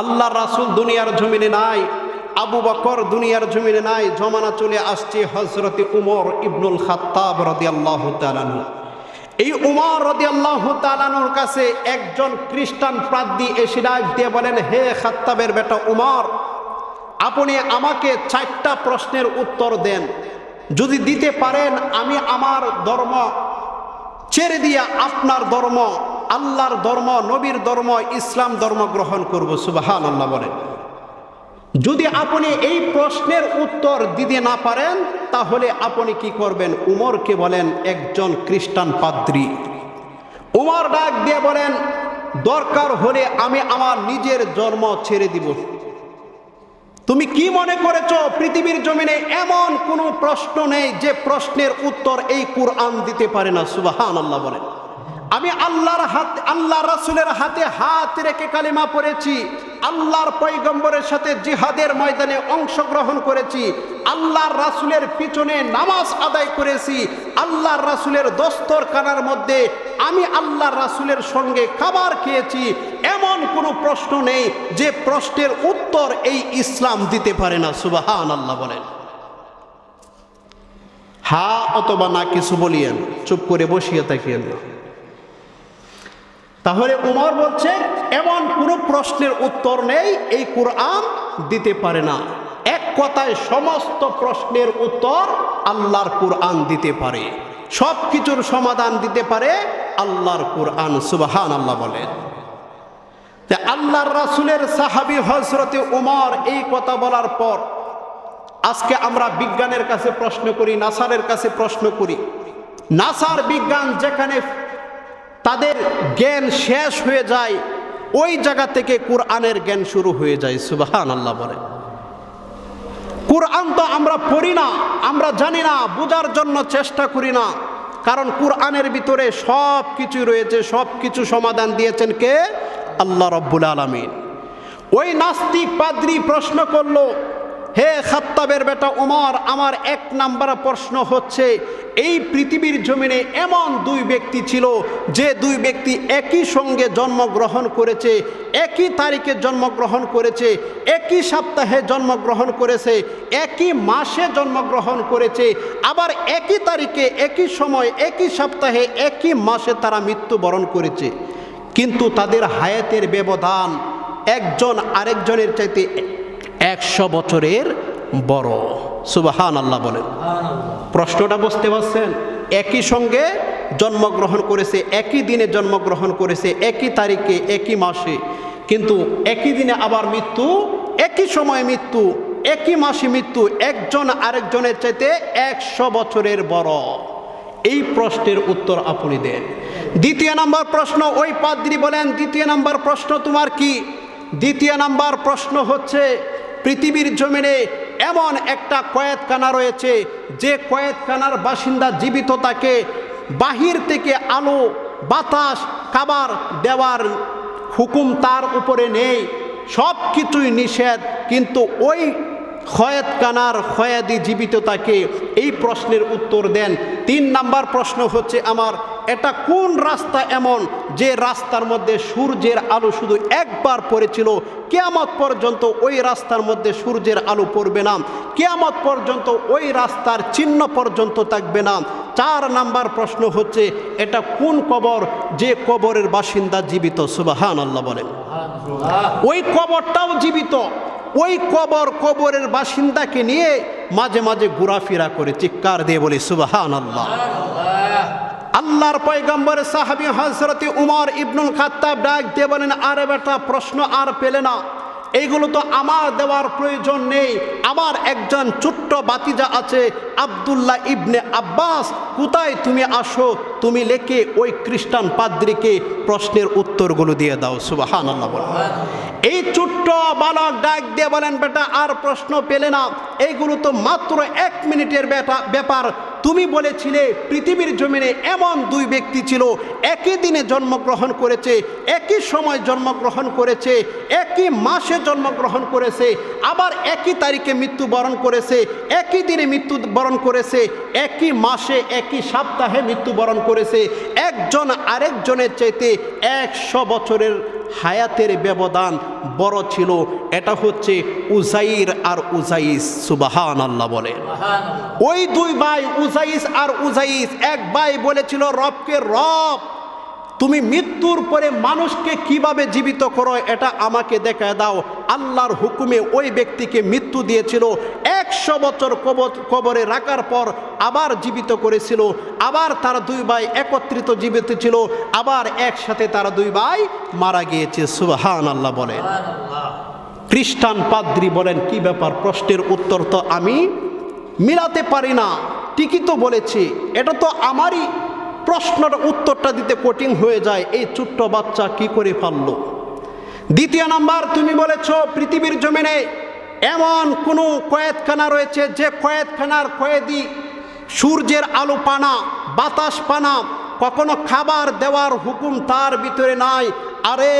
আল্লাহ রাসুল দুনিয়ার জমিনে নাই, আবু বকর দুনিয়ার জমিনে নাই, জমানা চলে আসছে হজরতে উমর ইবনুল খাত্তাব রদি আল্লাহ এই উমর রদি আল্লাহ তালানুর কাছে একজন খ্রিস্টান প্রাদ্দি এসে ডাক দিয়ে বলেন, হে খাত্তাবের বেটা উমর, আপনি আমাকে চারটা প্রশ্নের উত্তর দেন। যদি দিতে পারেন, আমি আমার ধর্ম ছেড়ে দিয়ে আপনার ধর্ম আল্লাহর ধর্ম, নবীর ধর্ম, ইসলাম ধর্ম গ্রহণ করব সুবাহান আল্লাহ বলেন। যদি আপনি এই প্রশ্নের উত্তর দিতে না পারেন, তাহলে আপনি কি করবেন? উমরকে বলেন একজন খ্রিস্টান পাদ্রী। উমর ডাক দিয়ে বলেন, দরকার হলে আমি আমার নিজের জন্ম ছেড়ে দিব। তুমি কি মনে করেছ, পৃথিবীর জমিনে এমন কোনো প্রশ্ন নেই যে প্রশ্নের উত্তর এই কুরআন দিতে পারে না সুবাহান আল্লাহ বলেন। আমি আল্লাহর হাত আল্লাহ রাসুলের হাতে হাত রেখে কালিমা পড়েছি। আল্লাহর পৈগম্বরের সাথে জিহাদের ময়দানে অংশগ্রহণ করেছি। আল্লাহর রাসুলের পিছনে নামাজ আদায় করেছি। আল্লাহর রাসুলের দস্তর কানার মধ্যে আমি আল্লাহর রাসুলের সঙ্গে খাবার খেয়েছি। এমন কোনো প্রশ্ন নেই যে প্রশ্নের উত্তর এই ইসলাম দিতে পারে না। সুবাহান আল্লাহ বলেন। হা অথবা না কিছু বলিয়েন। চুপ করে বসিয়ে থাকিয়েন না। তাহলে উমর বলছে, এমন কোনো প্রশ্নের উত্তর নেই, এই কোরআন দিতে পারে না। এক কথায় সমস্ত প্রশ্নের উত্তর আল্লাহর কোরআন দিতে পারে। সব কিছুর সমাধান দিতে পারে আল্লাহর কোরআন সুবাহান আল্লাহ বলেন আল্লাহর রাসুলের সাহাবি হজরতে উমর এই কথা বলার পর, আজকে আমরা বিজ্ঞানের কাছে প্রশ্ন করি, নাসারের কাছে প্রশ্ন করি। নাসার বিজ্ঞান যেখানে তাদের জ্ঞান শেষ হয়ে যায়, ওই জায়গা থেকে কোরআনের জ্ঞান শুরু হয়ে যায় সুবাহান আল্লাহ বলে। কোরআন তো আমরা পড়ি না, আমরা জানি না, বোঝার জন্য চেষ্টা করি না। কারণ কোরআনের ভিতরে সব কিছু রয়েছে, সব কিছু সমাধান দিয়েছেন কে? আল্লাহ রব্বুল আলমিন। ওই নাস্তিক পাদ্রী প্রশ্ন করল, হে খাত্তাবের বেটা উমর, আমার এক নাম্বার প্রশ্ন হচ্ছে এই পৃথিবীর জমিনে এমন দুই ব্যক্তি ছিল যে দুই ব্যক্তি একই সঙ্গে জন্মগ্রহণ করেছে, একই তারিখে জন্মগ্রহণ করেছে, একই সপ্তাহে জন্মগ্রহণ করেছে, একই মাসে জন্মগ্রহণ করেছে, আবার একই তারিখে, একই সময়, একই সপ্তাহে, একই মাসে তারা মৃত্যুবরণ করেছে। কিন্তু তাদের হায়াতের ব্যবধান একজন আরেকজনের চাইতে একশো বছরের বড়। সুবাহান আল্লাহ বলেন প্রশ্নটা বুঝতে পারছেন? একই সঙ্গে জন্মগ্রহণ করেছে, একই দিনে জন্মগ্রহণ করেছে, একই তারিখে, একই মাসে। কিন্তু একই দিনে আবার মৃত্যু, একই সময় মৃত্যু, একই মাসে মৃত্যু, একজন আরেকজনের চাইতে একশো বছরের বড়। এই প্রশ্নের উত্তর আপনি দেন। দ্বিতীয় নাম্বার প্রশ্ন, ওই পাদ্রী বলেন, দ্বিতীয় নাম্বার প্রশ্ন তোমার কি? দ্বিতীয় নাম্বার প্রশ্ন হচ্ছে, পৃথিবীর জমিনে এমন একটা কয়েতখানা রয়েছে, যে কয়েতখানার বাসিন্দা জীবিত তাকে বাহির থেকে আলো, বাতাস, খাবার দেওয়ার হুকুম তার উপরে নেই। সব কিছুই নিষেধ, কিন্তু ওই খয়েতকানার খয়াদি জীবিত তাকে এই প্রশ্নের উত্তর দেন। তিন নাম্বার প্রশ্ন হচ্ছে আমার এটা কোন রাস্তা এমন যে রাস্তার মধ্যে সূর্যের আলো শুধু একবার পড়েছিল? কেয়ামত পর্যন্ত ওই রাস্তার মধ্যে সূর্যের আলো পড়বে না। কেয়ামত পর্যন্ত ওই রাস্তার চিহ্ন পর্যন্ত থাকবে না। চার নাম্বার প্রশ্ন হচ্ছে এটা কোন কবর যে কবরের বাসিন্দা জীবিত? সুবাহান আল্লাহ বলেন ওই কবরটাও জীবিত। ওই কবর কবরের বাসিন্দাকে নিয়ে মাঝে মাঝে ঘোরাফেরা করে, চিৎকার দিয়ে বলি সুবাহান আল্লাহ আল্লাহর পয়গম্বর সাহাবি হজরত উমর ইবনুল খাত্তাব ডাক দিয়ে বলেন, আরে বেটা, প্রশ্ন আর পেলে না। এইগুলো তো আমার দেওয়ার প্রয়োজন নেই। আমার একজন ছোট্ট বাতিজা আছে, আবদুল্লাহ ইবনে আব্বাস। কোথায় তুমি আসো? তুমি লেখে ওই খ্রিস্টান পাদ্রিকে প্রশ্নের উত্তরগুলো দিয়ে দাও সুবাহান এই ছোট্ট বালক ডাক দিয়ে বলেন, বেটা, আর প্রশ্ন পেলে না। এইগুলো তো মাত্র এক মিনিটের ব্যাপার। তুমি বলেছিলে, পৃথিবীর জমিনে এমন দুই ব্যক্তি ছিল, একই দিনে জন্মগ্রহণ করেছে, একই সময় জন্মগ্রহণ করেছে, একই মাসে জন্মগ্রহণ করেছে, আবার একই তারিখে মৃত্যুবরণ করেছে, একই দিনে মৃত্যুবরণ করেছে, একই মাসে, একই সপ্তাহে মৃত্যুবরণ করেছে, একজন আরেকজনের চাইতে একশো বছরের হায়াতের ব্যবধান বড় ছিল। এটা হচ্ছে উজাইর আর উজাইস সুবাহান আল্লাহ বলে ওই দুই ভাই উজাইস আর উজাইস এক ভাই বলেছিল রবকে রব। তুমি মৃত্যুর পরে মানুষকে কীভাবে জীবিত করো এটা আমাকে দেখায় দাও। আল্লাহর হুকুমে ওই ব্যক্তিকে মৃত্যু দিয়েছিল। একশো বছর কবর কবরে রাখার পর আবার জীবিত করেছিল। আবার তার দুই ভাই একত্রিত জীবিত ছিল। আবার একসাথে তারা দুই ভাই মারা গিয়েছে। সুবাহান আল্লাহ বলেন খ্রিস্টান পাদ্রি বলেন কি ব্যাপার? প্রশ্নের উত্তর তো আমি মিলাতে পারি না। ঠিকই তো বলেছি। এটা তো আমারই প্রশ্নর উত্তরটা দিতে কঠিন হয়ে যায়, এই ছোট্ট বাচ্চা কি করে পারল? দ্বিতীয় নাম্বার, তুমি বলেছ পৃথিবীর জমিনে এমন কোনো কয়েদখানা রয়েছে যে কয়েদখানার কয়েদি সূর্যের আলো পানা বাতাস পানা কখনো খাবার দেওয়ার হুকুম তার ভিতরে নাই। আরে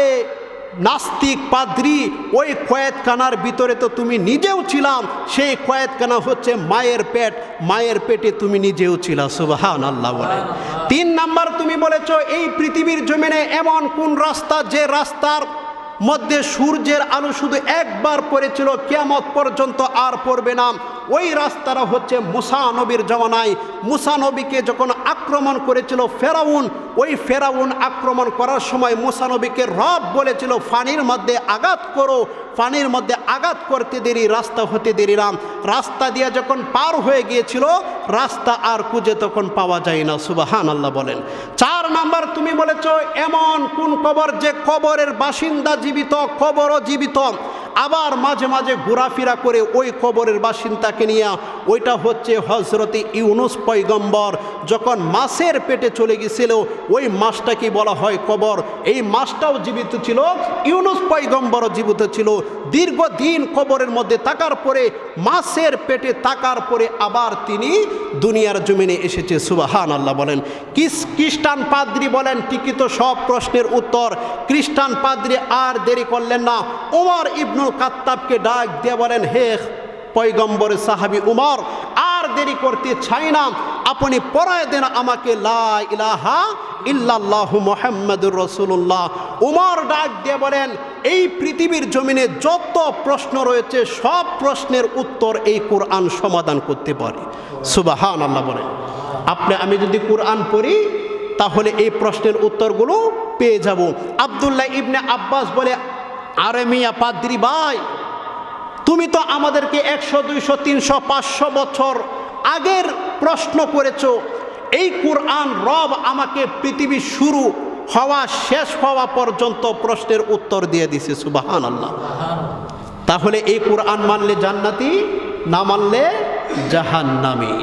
নাস্তিক পাদ্রি, ওই কয়েতখানার ভিতরে তো তুমি নিজেও ছিলাম। সেই কয়েতখানা হচ্ছে মায়ের পেট। মায়ের পেটে তুমি নিজেও ছিলা সুবাহান আল্লাহ বলে। তিন নাম্বার তুমি বলেছ, এই পৃথিবীর জমিনে এমন কোন রাস্তা যে রাস্তার মধ্যে সূর্যের আলো শুধু একবার পড়েছিল, কেয়ামত পর্যন্ত আর পড়বে না। ওই রাস্তাটা হচ্ছে মুসা নবীর জমানায়। মুসা নবীকে যখন আক্রমণ করেছিল ফেরাউন, ওই ফেরাউন আক্রমণ করার সময় মুসা নবীকে রব বলেছিল ফানির মধ্যে আঘাত করো ফানির মধ্যে আঘাত করতে দেরি, রাস্তা হতে দেরি রাম রাস্তা দিয়ে যখন পার হয়ে গিয়েছিল, রাস্তা আর খুঁজে তখন পাওয়া যায় না সুবাহান আল্লাহ বলেন। চার নাম্বার তুমি বলেছ, এমন কোন কবর যে কবরের বাসিন্দা জীবিত, কবরও জীবিত। আবার মাঝে মাঝে ঘোরাফেরা করে ওই কবরের বাসিন্দাকে নিয়ে, ওইটা হচ্ছে হজরতে ইউনুস পৈগম্বর যখন মাছের পেটে চলে গেছিল, ওই মাছটাকে বলা হয় কবর। এই মাছটাও জীবিত ছিল, ইউনুস পৈগম্বরও জীবিত ছিল। দীর্ঘদিন কবরের মধ্যে থাকার পরে, মাছের পেটে থাকার পরে আবার তিনি দুনিয়ার জমিনে এসেছে সুবাহান আল্লাহ বলেন। কিস, খ্রিস্টান পাদ্রি বলেন টিকিত সব প্রশ্নের উত্তর। খ্রিস্টান পাদ্রি আর দেরি করলেন না। ওমর ইবনুল কাত্তাবকে ডাক দিয়ে বলেন, হে পয়গম্বর সাহাবি উমর, আর দেরি করতে চাই না। আপনি পড়ায় দেন আমাকে, লা ইলাহা ইল্লাল্লাহু মোহাম্মদুর রসুল্লাহ উমর ডাক দিয়ে বলেন এই পৃথিবীর জমিনে যত প্রশ্ন রয়েছে, সব প্রশ্নের উত্তর এই কোরআন সমাধান করতে পারে। সুবাহান আল্লাহ বলেন আপনি, আমি যদি কোরআন পড়ি, তাহলে এই প্রশ্নের উত্তরগুলো পেয়ে যাব। আবদুল্লাহ ইবনে আব্বাস বলে, আরে মিয়া পাদ্রি ভাই, তুমি তো আমাদেরকে একশো, দুইশো, তিনশো, পাঁচশো বছর আগের প্রশ্ন করেছ। এই কোরআন রব আমাকে পৃথিবী শুরু হওয়া, শেষ হওয়া পর্যন্ত প্রশ্নের উত্তর দিয়ে দিছে সুবাহান আল্লাহ তাহলে এই কোরআন মানলে জান্নাতি, না মানলে জাহান্নামী।